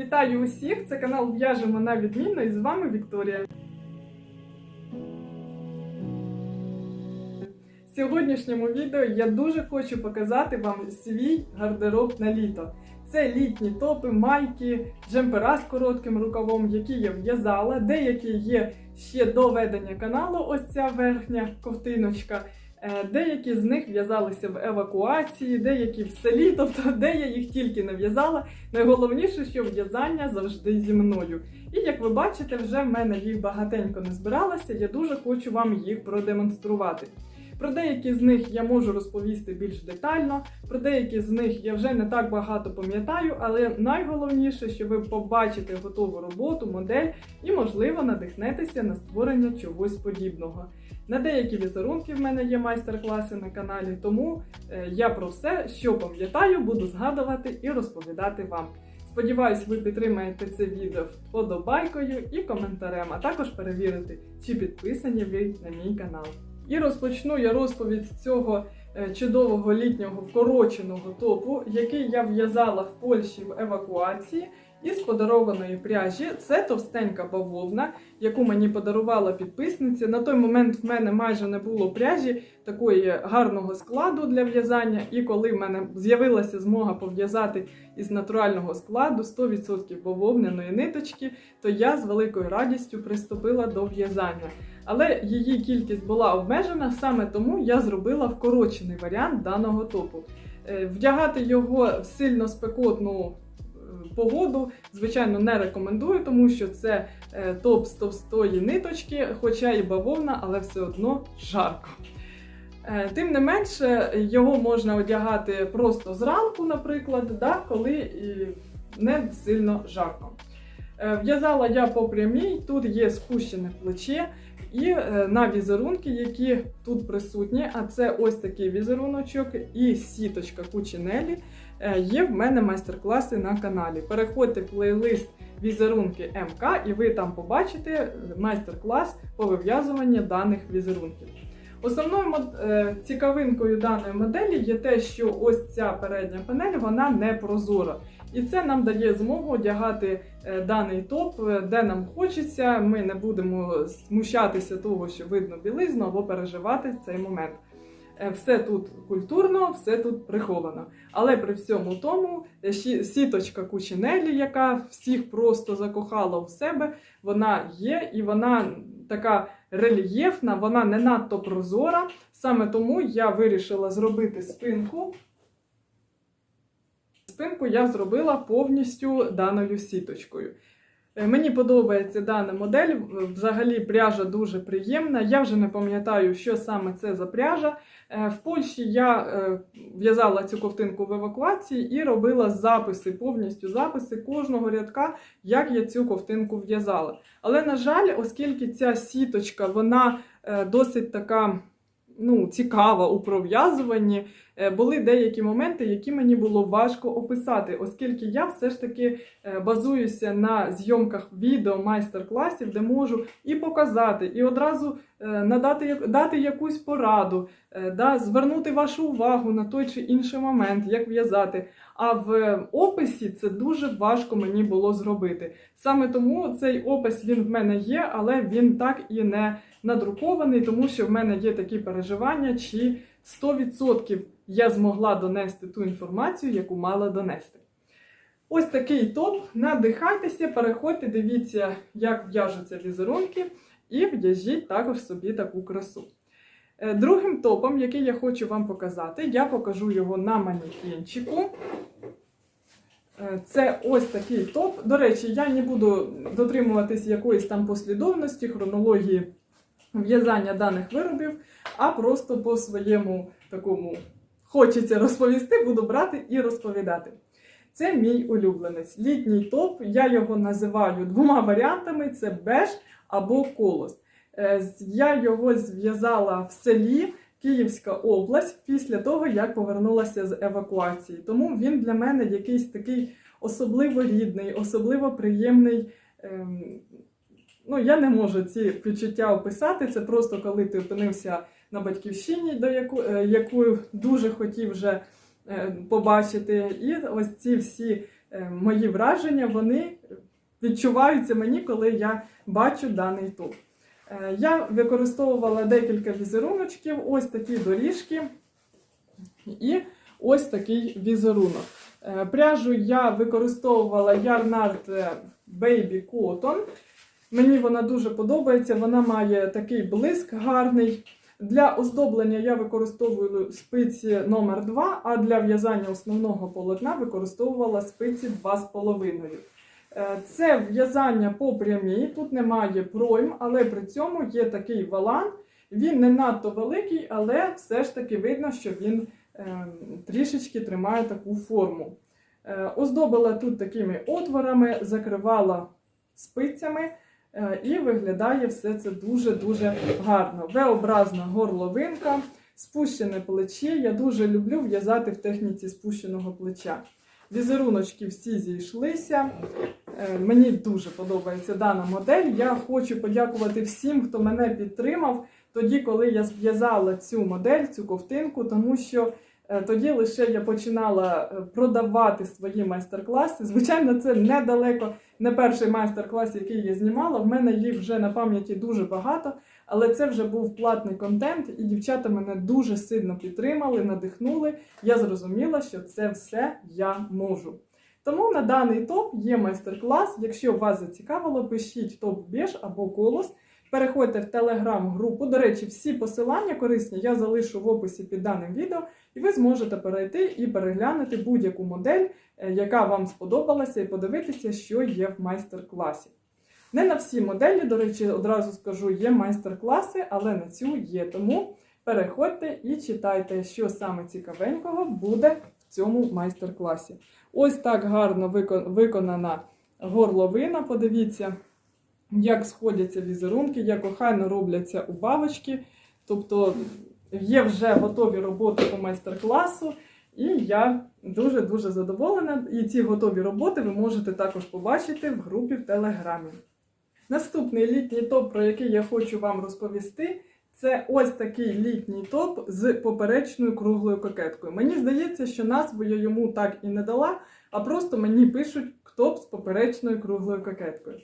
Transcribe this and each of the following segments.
Вітаю усіх! Це канал В'яжемо на відмінно і з вами Вікторія. В сьогоднішньому відео я дуже хочу показати вам свій гардероб на літо. Це літні топи, майки, джемпера з коротким рукавом, які я в'язала. Деякі є ще до ведення каналу, ось ця верхня ковтиночка. Е, Деякі з них в'язалися в евакуації, деякі в селі, тобто де я їх тільки не в'язала. Найголовніше, що в'язання завжди зі мною. І як ви бачите, вже в мене їх багатенько не збиралося. Я дуже хочу вам їх продемонструвати. Про деякі з них я можу розповісти більш детально, про деякі з них я вже не так багато пам'ятаю, але найголовніше, що ви побачите готову роботу, модель і, можливо, надихнетеся на створення чогось подібного. На деякі візерунки в мене є майстер-класи на каналі, тому е, я про все, що пам'ятаю, буду згадувати і розповідати вам. Сподіваюсь, ви підтримаєте це відео вподобайкою і коментарем, а також перевірите, чи підписані ви на мій канал. І розпочну я розповідь цього е, чудового літнього вкороченого топу, який я в'язала в Польщі в евакуації із подарованої пряжі. Це товстенька бавовна, яку мені подарувала підписниця. На той момент в мене майже не було пряжі такої гарного складу для в'язання. І коли в мене з'явилася змога пов'язати із натурального складу 100% бавовняної ниточки, то я з великою радістю приступила до в'язання. Але її кількість була обмежена, саме тому я зробила вкорочений варіант даного топу. Е, Вдягати його в сильно спекотну погоду, звичайно, не рекомендую, тому що це е, топ з товстої ниточки, хоча і бавовна, але все одно жарко. Е, Тим не менше, його можна одягати просто зранку, наприклад, да, коли не сильно жарко. Е, В'язала я по прямій, тут є спущене плече, і е, на візерунки, які тут присутні, а це ось такий візеруночок і сіточка кучинелі, е, є в мене майстер-класи на каналі. Переходьте в плейлист візерунки МК, і ви там побачите майстер-клас по вив'язуванню даних візерунків. Основною е, цікавинкою даної моделі є те, що ось ця передня панель вона не прозора. І це нам дає змогу одягати е, даний топ, е, де нам хочеться. Ми не будемо смущатися того, що видно білизну або переживати цей момент. Е, Все тут культурно, все тут приховано. Але при всьому тому сіточка кучинелі, яка всіх просто закохала в себе, вона є і вона така рельєфна, вона не надто прозора. Саме тому я вирішила зробити спинку. Спинку я зробила повністю даною сіточкою. Е, Мені подобається дана модель. Взагалі пряжа дуже приємна. Я вже не пам'ятаю, що саме це за пряжа. Е, В Польщі я е, в'язала цю ковтинку в евакуації і робила записи, повністю записи кожного рядка, як я цю ковтинку в'язала. Але, на жаль, оскільки ця сіточка вона досить така ну, цікава у пров'язуванні, були деякі моменти, які мені було важко описати, оскільки я все ж таки е, базуюся на зйомках відео майстер-класів, де можу і показати, і одразу е, надати дати якусь пораду, е, да, звернути вашу увагу на той чи інший момент, як в'язати. А в описі це дуже важко мені було зробити. Саме тому цей опис він в мене є, але він так і не надрукований, тому що в мене є такі переживання, чи 100% я змогла донести ту інформацію, яку мала донести. Ось такий топ. Надихайтеся, переходьте, дивіться, як в'яжуться візерунки, і в'яжіть також собі таку красу. Е, Другим топом, який я хочу вам показати, я покажу його на манекенчику. Е, Це ось такий топ. До речі, я не буду дотримуватись якоїсь там послідовності, хронології в'язання даних виробів, а просто по своєму такому хочеться розповісти, буду брати і розповідати. Це мій улюбленець. Літній топ. Я його називаю двома варіантами: це беж або колос. Е, Я його зв'язала в селі Київська область після того, як повернулася з евакуації. Тому він для мене якийсь такий особливо рідний, особливо приємний. ем, Ну, я не можу ці відчуття описати. Це просто коли ти опинився на батьківщині, до яку, е, яку дуже хотів вже е, побачити. І ось ці всі е, мої враження вони відчуваються мені, коли я бачу даний. Е, Я використовувала декілька візеруночків, ось такі доріжки і ось такий візерунок. Пряжу я використовувала Yarnart Baby Cotton. Мені вона дуже подобається, вона має такий блиск гарний. Для оздоблення я використовую спиці номер 2 а для в'язання основного полотна використовувала спиці 2,5. Е, Це в'язання по прямій, тут немає пройм, але при цьому є такий валан. Він не надто великий, але все ж таки видно, що він е, трішечки тримає таку форму. Е, Оздобила тут такими отворами, закривала спицями, і виглядає все це дуже-дуже гарно. В-образна горловинка, спущене плече. Я дуже люблю в'язати в техніці спущеного плеча. Візеруночки всі зійшлися. Е, Мені дуже подобається дана модель. Я хочу подякувати всім, хто мене підтримав тоді, коли я зв'язала цю модель, цю ковтинку, тому що е, тоді лише я починала е, продавати свої майстер-класи. Звичайно, це недалеко не перший майстер-клас, який я знімала. В мене їх вже на пам'яті дуже багато, але це вже був платний контент, і дівчата мене дуже сильно підтримали, надихнули. Я зрозуміла, що це все я можу. Тому на даний топ є майстер-клас. Якщо вас зацікавило, пишіть топ біж або колос. Переходьте в телеграм-групу. До речі, всі посилання корисні я залишу в описі під даним відео, і ви зможете перейти і переглянути будь-яку модель, е, яка вам сподобалася, і подивитися, що є в майстер-класі. Не на всі моделі, до речі, одразу скажу, є майстер-класи, але на цю є. Тому переходьте і читайте, що саме цікавенького буде в цьому майстер-класі. Ось так гарно виконана горловина. Подивіться, як сходяться візерунки, як охайно робляться убавочки. Тобто є вже готові роботи по майстер-класу, і я дуже-дуже задоволена. І ці готові роботи ви можете також побачити в групі в Телеграмі. Наступний літній топ, про який я хочу вам розповісти, це ось такий літній топ з поперечною круглою кокеткою. Мені здається, що назву я йому так і не дала, а просто мені пишуть топ з поперечною круглою кокеткою.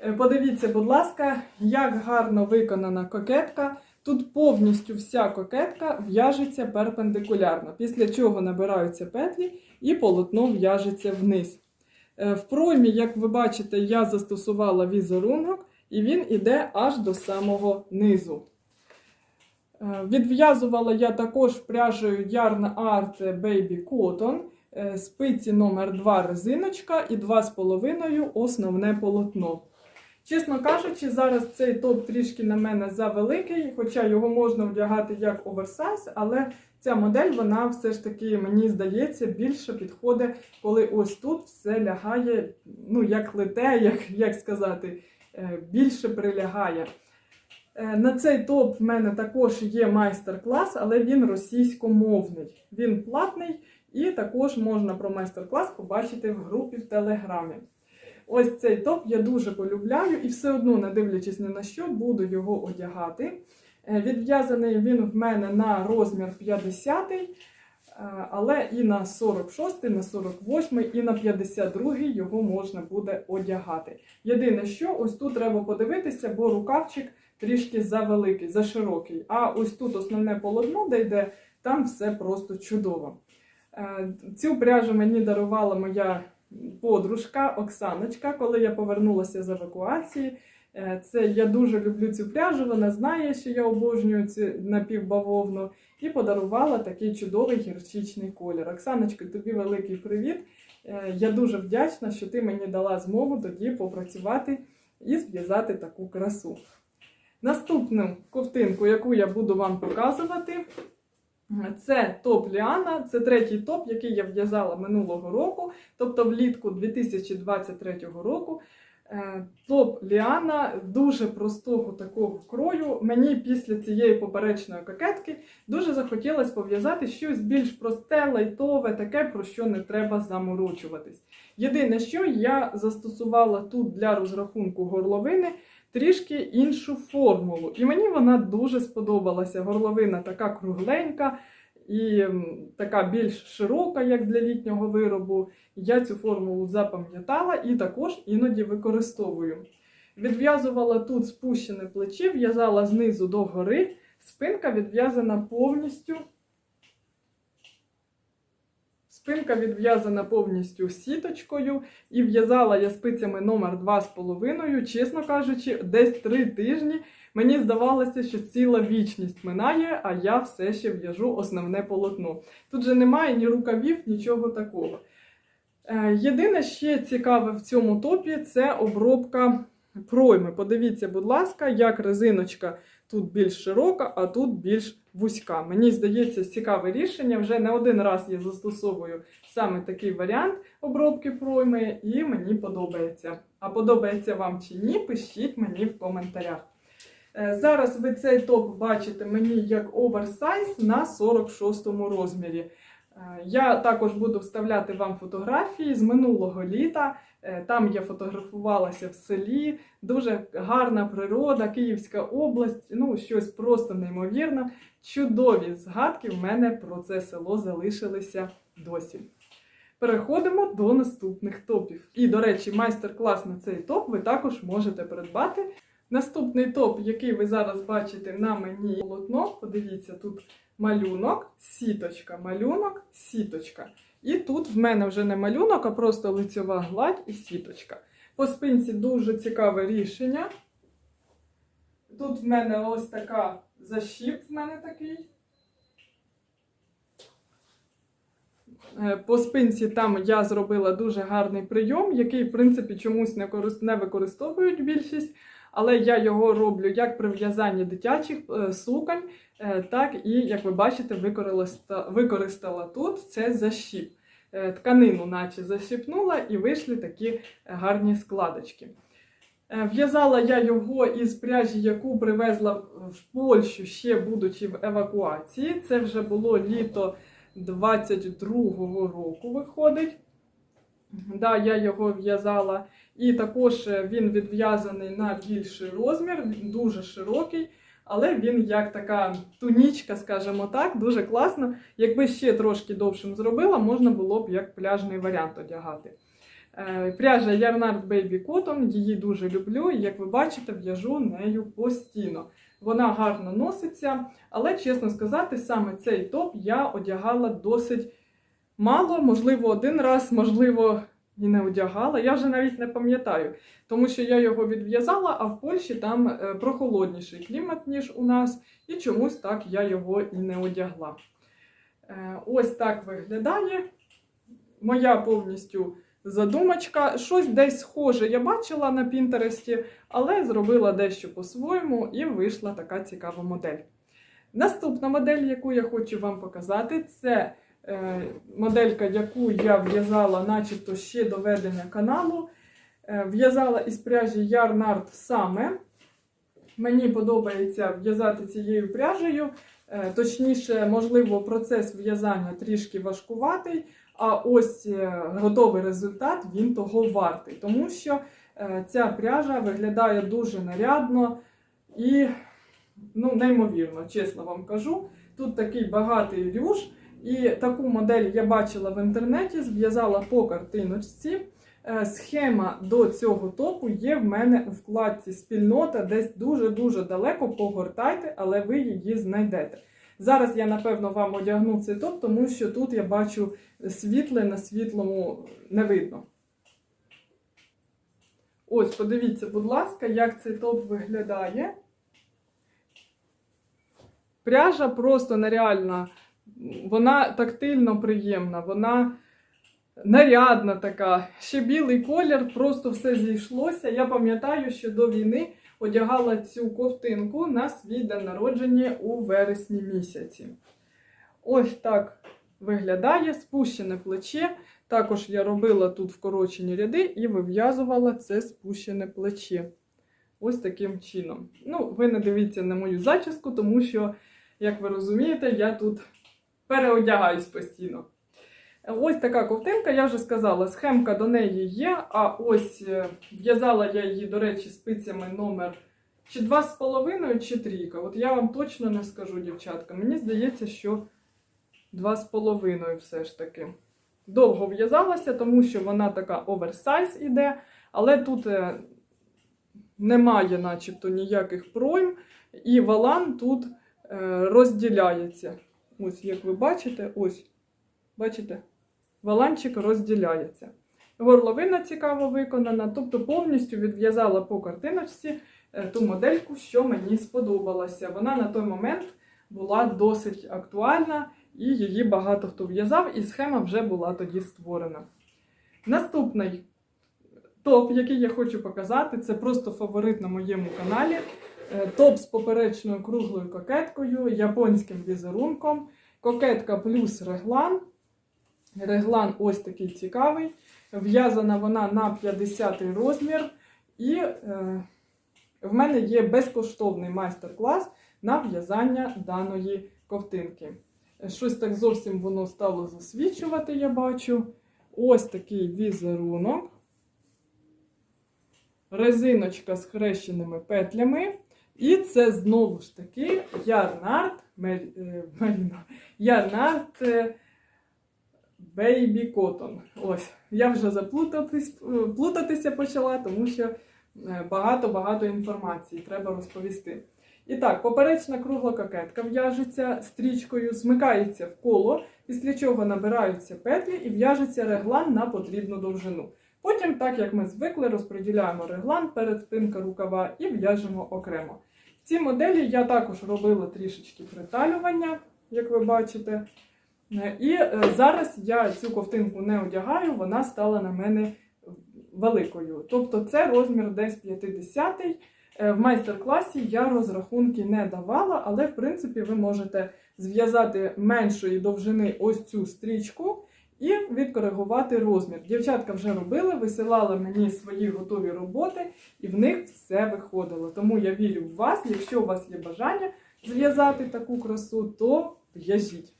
Е, Подивіться, будь ласка, як гарно виконана кокетка. Тут повністю вся кокетка в'яжеться перпендикулярно, після чого набираються петлі і полотно в'яжеться вниз. Е, В проймі, як ви бачите, я застосувала візерунок, і він іде аж до самого низу. Е, Відв'язувала я також пряжею Yarn Art Baby Cotton, е, спиці номер 2 резиночка і 2,5 основне полотно. Чесно кажучи, зараз цей топ трішки на мене завеликий, хоча його можна вдягати як оверсайз, але ця модель, вона все ж таки, мені здається, більше підходить, коли ось тут все лягає, ну, як лете, як, як сказати, е, більше прилягає. Е, На цей топ в мене також є майстер-клас, але він російськомовний. Він платний, і також можна про майстер-клас побачити в групі в Телеграмі. Ось цей топ я дуже полюбляю і все одно, не дивлячись ні на що, буду його одягати. Е, Відв'язаний він в мене на розмір 50, е, але і на 46, на 48 і на 52 його можна буде одягати. Єдине, що ось тут треба подивитися, бо рукавчик трішки завеликий, заширокий. А ось тут основне полотно, де йде, там все просто чудово. Е, Цю пряжу мені дарувала моя подружка Оксаночка, коли я повернулася з евакуації. Е, Це я дуже люблю цю пряжу. Вона знає, що я обожнюю цю напівбавовну, і подарувала такий чудовий гірчичний колір. Оксаночка, тобі великий привіт. Е, Я дуже вдячна, що ти мені дала змогу тоді попрацювати і зв'язати таку красу. Наступну ковтинку, яку я буду вам показувати, це топ Ліана. Це третій топ, який я в'язала минулого року, тобто влітку 2023 року. Е, Топ Ліана дуже простого такого крою. Мені після цієї поперечної кокетки дуже захотілося пов'язати щось більш просте, лайтове, таке, про що не треба заморочуватись. Єдине, що я застосувала тут для розрахунку горловини трішки іншу формулу. І мені вона дуже сподобалася. Горловина така кругленька. і така більш широка, як для літнього виробу. Я цю формулу запам'ятала і також іноді використовую. Відв'язувала тут спущене плече, в'язала знизу до гори, спинка відв'язана повністю. Спинка відв'язана повністю сіточкою, і в'язала я спицями номер 2,5, чесно кажучи, десь 3 тижні. Мені здавалося, що ціла вічність минає, а я все ще в'яжу основне полотно. Тут же немає ні рукавів, нічого такого. Е, Єдине ще цікаве в цьому топі це обробка пройми. Подивіться, будь ласка, як резиночка тут більш широка, а тут більш вузька. Мені здається, цікаве рішення. Вже не один раз я застосовую саме такий варіант обробки пройми, і мені подобається. А подобається вам чи ні, пишіть мені в коментарях. Е, Зараз ви цей топ бачите мені як оверсайз на 46 розмірі. Е, Я також буду вставляти вам фотографії з минулого літа. Е, Там я фотографувалася в селі, дуже гарна природа, Київська область, ну щось просто неймовірне. Чудові згадки в мене про це село залишилися досі. Переходимо до наступних топів. І, до речі, майстер-клас на цей топ ви також можете придбати. Наступний топ, який ви зараз бачите на мені полотно, подивіться, тут малюнок, сіточка, малюнок, сіточка. І тут в мене вже не малюнок, а просто лицьова гладь і сіточка. По спинці дуже цікаве рішення. Тут в мене ось така защіп, в мене такий. Е, По спинці там я зробила дуже гарний прийом, який, в принципі, чомусь не, корис- не використовують більшість, але я його роблю як при в'язанні дитячих е, суконь, е, так і, як ви бачите, використала, використала тут це защіп. Тканину, наче защіпнула, і вийшли такі гарні складочки. В'язала я його із пряжі, яку привезла в Польщу, ще будучи в евакуації. Це вже було літо 22-го року, виходить. Да, я його в'язала. І також е, він відв'язаний на більший розмір, дуже широкий, але він як така тунічка, скажімо так, дуже класно. Якби ще трошки довшим зробила, можна було б як пляжний варіант одягати. Е, Пряжа Yarnard Baby Cotton, її дуже люблю, і як ви бачите, в'яжу нею постійно. Вона гарно носиться, але, чесно сказати, саме цей топ я одягала досить мало, можливо, один раз, можливо, і не одягала. Я вже навіть не пам'ятаю, тому що я його відв'язала, а в Польщі там е, прохолодніший клімат, ніж у нас, і чомусь так я його і не одягла. Е, Ось так виглядає. Моя повністю задумочка. Щось десь схоже я бачила на Пінтересті, але зробила дещо по-своєму і вийшла така цікава модель. Наступна модель, яку я хочу вам показати, це е, моделька, яку я в'язала, начебто ще до ведення каналу. Е, в'язала із пряжі Yarnard саме. Мені подобається в'язати цією пряжею. Е, Точніше, можливо, процес в'язання трішки важкуватий, а ось е, готовий результат він того вартий, тому що е, ця пряжа виглядає дуже нарядно і ну, неймовірно, чесно вам кажу. Тут такий багатий рюш, і таку модель я бачила в інтернеті, зв'язала по картиночці. Е, Схема до цього топу є в мене у вкладці спільнота, десь дуже-дуже далеко погортайте, але ви її знайдете. Зараз я, напевно, вам одягну цей топ, тому що тут я бачу світле на світлому не видно. Ось, подивіться, будь ласка, як цей топ виглядає. Пряжа просто нереальна. Вона тактильно приємна, вона нарядна така. Ще білий колір, просто все зійшлося. Я пам'ятаю, що до війни одягала цю ковтинку на свій день народження у вересні місяці. Ось так виглядає спущене плече. Також я робила тут вкорочені ряди і вив'язувала це спущене плече. Ось таким чином. Ну, ви не дивіться на мою зачіску, тому що, як ви розумієте, я тут переодягаюсь постійно. Ось така ковтинка, я вже сказала, схемка до неї є. А ось е, в'язала я її, до речі, спицями номер чи 2,5, чи трійка. От я вам точно не скажу, дівчатка. Мені здається, що 2,5 все ж таки. Довго в'язалася, тому що вона така оверсайз іде, але тут е, немає начебто ніяких пройм, і валан тут е, розділяється. Ось, як ви бачите, ось, бачите, валанчик розділяється. Горловина цікаво виконана, тобто повністю відв'язала по картиночці е, ту модельку, що мені сподобалася. Вона на той момент була досить актуальна, і її багато хто в'язав, і схема вже була тоді створена. Наступний топ, який я хочу показати, це просто фаворит на моєму каналі. Е, Топ з поперечною круглою кокеткою, японським візерунком. Кокетка плюс реглан. Реглан ось такий цікавий. В'язана вона на 50 розмір. І е, в мене є безкоштовний майстер-клас на в'язання даної ковтинки. Щось так зовсім воно стало засвічувати, я бачу. Ось такий візерунок. Резиночка з хрещеними петлями. І це знову ж таки ярнард Мер- е, Маріна. Ярнард е, Baby Cotton. Ось, я вже заплутатись, е, плутатися почала, тому що е, багато-багато інформації треба розповісти. І так, поперечна кругла кокетка в'яжеться стрічкою, змикається в коло, після чого набираються петлі і в'яжеться реглан на потрібну довжину. Потім, так як ми звикли, розподіляємо реглан перед спинка рукава і в'яжемо окремо. В цій моделі я також робила трішечки приталювання, як ви бачите. Е, І е, зараз я цю ковтинку не одягаю, вона стала на мене великою. Тобто це розмір десь 50 Е, В майстер-класі я розрахунки не давала, але в принципі ви можете зв'язати меншої довжини ось цю стрічку і відкоригувати розмір. Дівчатка вже робили, висилали мені свої готові роботи, і в них все виходило. Тому я вірю в вас. Якщо у вас є бажання зв'язати таку красу, то в'яжіть.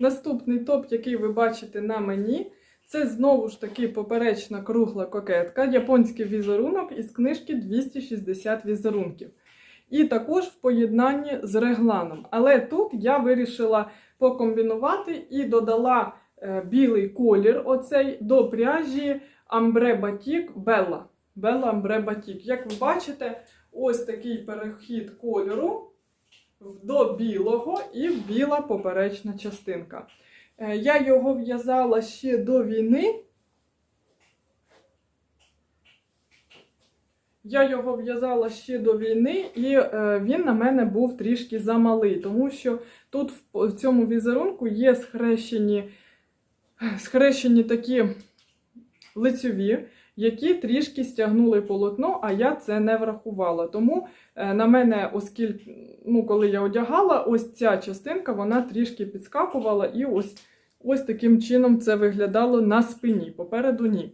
Наступний топ, який ви бачите на мені, це знову ж таки поперечна кругла кокетка, японський візерунок із книжки 260 візерунків. І також в поєднанні з регланом. Але тут я вирішила покомбінувати і додала е, білий колір оцей до пряжі Ambre Batik Bella. Bella Ambre Batik. Як ви бачите, ось такий перехід кольору до білого і біла поперечна частинка. Е, Я його в'язала ще до війни. Я його в'язала ще до війни, і е, він на мене був трішки замалий, тому що тут в, цьому візерунку є схрещені, схрещені такі лицьові, які трішки стягнули полотно, а я це не врахувала. Тому е, на мене, оскільки, ну, коли я одягала, ось ця частинка вона трішки підскакувала, і ось, ось таким чином це виглядало на спині, попереду ні.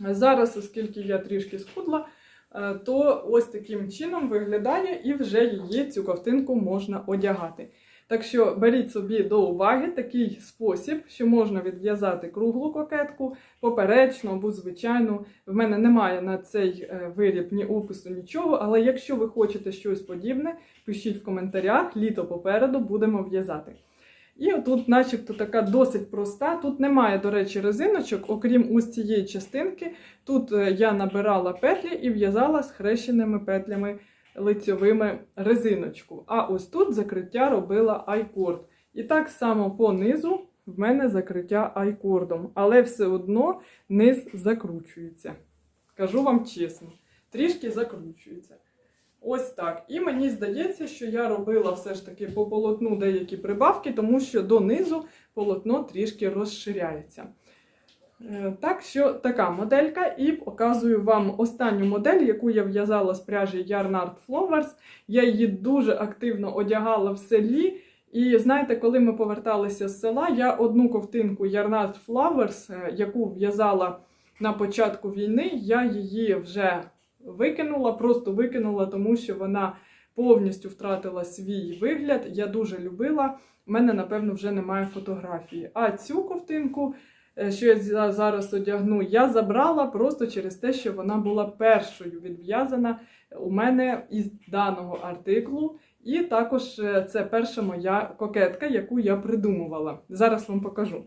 Зараз, оскільки я трішки схудла, е, то ось таким чином виглядає, і вже її цю ковтинку можна одягати. Так що беріть собі до уваги такий спосіб, що можна відв'язати круглу кокетку, поперечну або звичайну. В мене немає на цей е, виріб ні опису, нічого. Але якщо ви хочете щось подібне, пишіть в коментарях, літо попереду будемо в'язати. І отут, начебто, така досить проста. Тут немає, до речі, резиночок, окрім ось цієї частинки. Тут е, я набирала петлі і в'язала з хрещеними петлями лицьовими резиночку. А ось тут закриття робила айкорд. І так само по низу в мене закриття айкордом, але все одно низ закручується. Кажу вам чесно, трішки закручується. Ось так. І мені здається, що я робила все ж таки по полотну деякі прибавки, тому що донизу полотно трішки розширяється. Е, Так що така моделька, і показую вам останню модель, яку я в'язала з пряжі Yarnard Flowers. Я її дуже активно одягала в селі. І знаєте, коли ми поверталися з села, я одну ковтинку Yarnard Flowers, е, яку в'язала на початку війни, я її вже викинула, просто викинула, тому що вона повністю втратила свій вигляд. Я дуже любила. У мене, напевно, вже немає фотографії. А цю ковтинку що я зараз одягну, я забрала просто через те, що вона була першою відв'язана у мене із даного артиклу. І також е, це перша моя кокетка, яку я придумувала. Зараз вам покажу.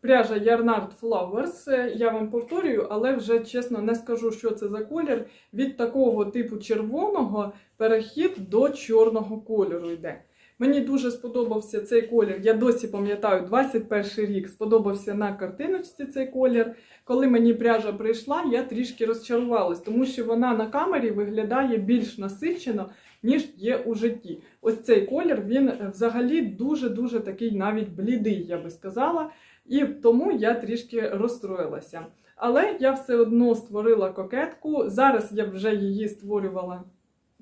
Пряжа Yarnard Flowers. Е, Я вам повторюю, але вже чесно не скажу, що це за колір. Від такого типу червоного перехід до чорного кольору йде. Мені дуже сподобався цей колір. Я досі пам'ятаю, 21 рік сподобався на картиночці цей колір. Коли мені пряжа прийшла, я трішки розчарувалась, тому що вона на камері виглядає більш насичено, ніж є у житті. Ось цей колір він е, взагалі дуже-дуже такий навіть блідий, я би сказала. І тому я трішки розстроїлася. Але я все одно створила кокетку. Зараз я вже її створювала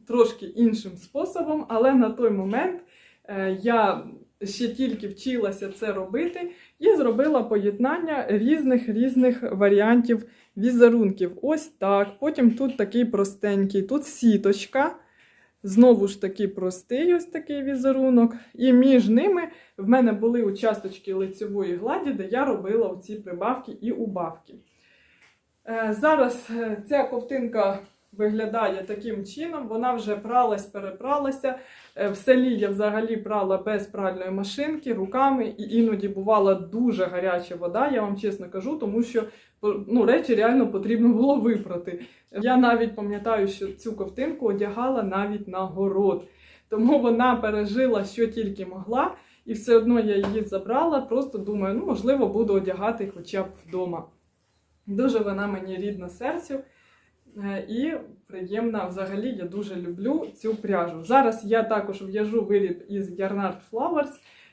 трошки іншим способом, але на той момент я ще тільки вчилася це робити і зробила поєднання різних різних варіантів візерунків. Ось так. Потім тут такий простенький, тут сіточка. Знову ж таки простий ось такий візерунок. І між ними в мене були участочки лицевої гладі, де я робила оці прибавки і убавки. Е, Зараз е, ця ковтинка виглядає таким чином. Вона вже пралась, перепралася. Е, В селі я взагалі прала без пральної машинки руками, і іноді бувала дуже гаряча вода, я вам чесно кажу, тому що ну, речі реально потрібно було випрати. Я навіть пам'ятаю, що цю ковтинку одягала навіть на город. Тому вона пережила, що тільки могла, і все одно я її забрала. Просто думаю, ну можливо, буду одягати хоча б вдома. Дуже вона мені рідна серцю. Е, І приємна взагалі, я дуже люблю цю пряжу. Зараз я також в'яжу виріб із Yarnard Flowers,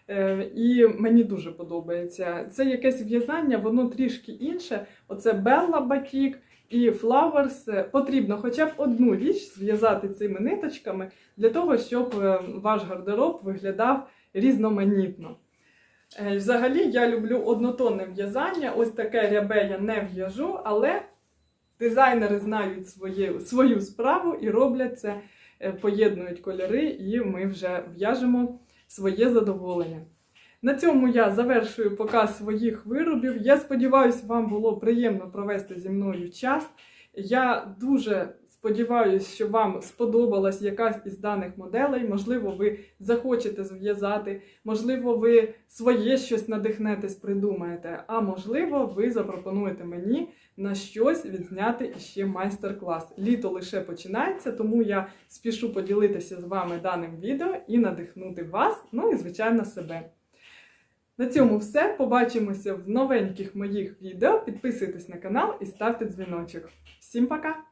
е, і мені дуже подобається. Це якесь в'язання, воно трішки інше. Оце Bella Batik і Flowers. Е, Потрібно хоча б одну річ зв'язати цими ниточками для того, щоб ваш гардероб виглядав різноманітно. Взагалі я люблю однотонне в'язання. Ось таке рябе я не в'яжу, але дизайнери знають своє, свою справу і роблять це, е, поєднують кольори, і ми вже в'яжемо своє задоволення. На цьому я завершую показ своїх виробів. Я сподіваюся, вам було приємно провести зі мною час. Я дуже сподіваюся, що вам сподобалась якась із даних моделей. Можливо, ви захочете зв'язати, можливо, ви своє щось надихнетесь, придумаєте, а можливо, ви запропонуєте мені на щось відзняти ще майстер-клас. Літо лише починається, тому я спішу поділитися з вами даним відео і надихнути вас, ну і звичайно себе. На цьому все. Побачимося в новеньких моїх відео. Підписуйтесь на канал і ставте дзвіночок. Всім пока!